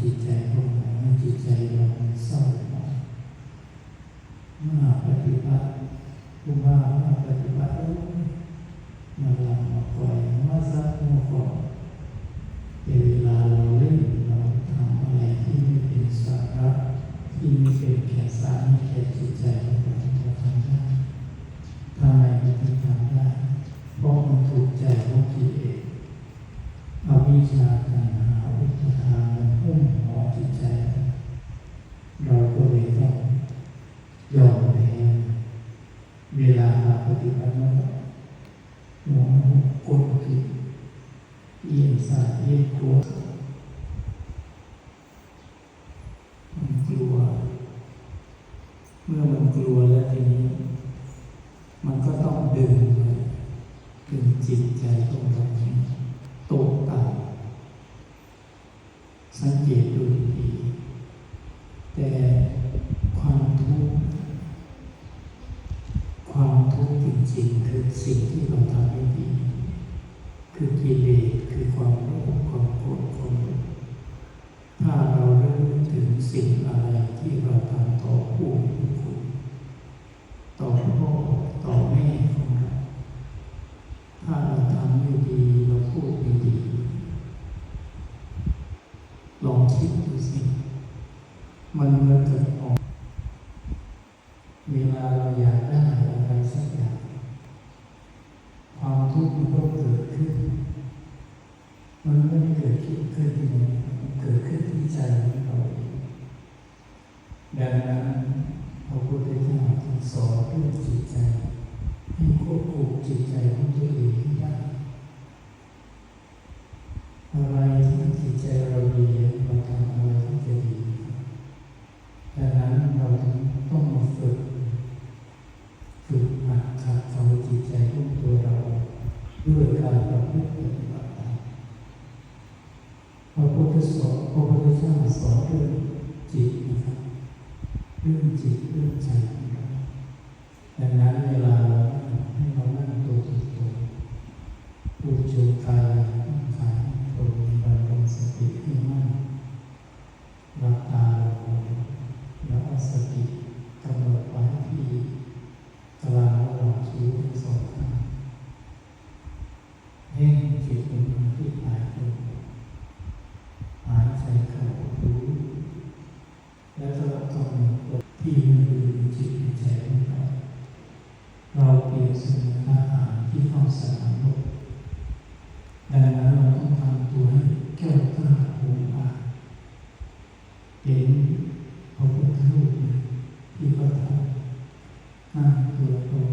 จิตใจของเราให้จิตใจเรามันเศร้าหมองเมื่อปฏิบัติผู้ว่าเมื่อปฏิบัติแล้วมาลำมาปล่อยมาซักมาก่อนเป็นเวลาเราเล่นเราทำอะไรที่ไม่เป็นสาระที่ไม่เป็นแก่สารแก่จิตใจของเราเรา ยอมแพ้เวลามาปฏิบัติมันก็หัวกดกิดเอียงซ้ายเอียงขวมันกลัว เมื่อมันกลัวแล้วทีนี้ มันก็ต้องดึงมันดึงจิตใจของเราให้ตกต่ำสังเกตดูดี ริงคือสิ่งที่เราทำไม่ดี คือกิเลสคือความโลภความโกรธความหลงถ้าเราเริ่มถึงสิ่งอะไรที่เราทำต่อผู้มีคุณต่อพ่อต่อแม่ของเรา ถ้าเราทำไม่ดีเราพูดไม่ดี ลองคิดดูสิ มันเหมือนกับออกเวลาเราอยากได้อะไรสักอย่าง ความทุกข์มันก็เกิดขึ้น มันไม่ได้เกิดขึ้นขึ้นที่นมันเกิดขึ้นที่ใจของเราเองดังนั้นพระพุทธเจ้าจึงสอนเรื่องจิตใจให้ควบคุมจิตใจของตัวเองให้ได้อะไรที่จิตใจเราดีเราทำอะไรที่จะดีดังนั้นเราต้องมาฝึกฝึกหัดขัดเกลาจิตใจของตัวเราด้วยการประพฤติปฏิบัติตามพ ระพุทธสอนพระพุทธเจ้าสอนเรื่องจิตนะครับเรื่องจิตเรื่องใจนะครับดังนั้นเวลาให้เรานั่งตัวตรงๆพูด เองเสมือาทหารที่เข้าสนามรบดังนั้นเราต้องทำตัวให้แก้วกล้าหงอาเห็นพระพุทธรูปที่ก็ทำนั่งตัวตรง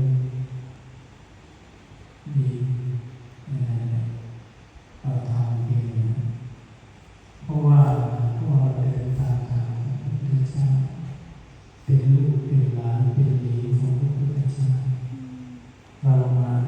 มีเราทำเองเพราะว่าเราเดินตามทางพระพุทเจ้าเป็นลูกเป็นหลานเป็นหญิ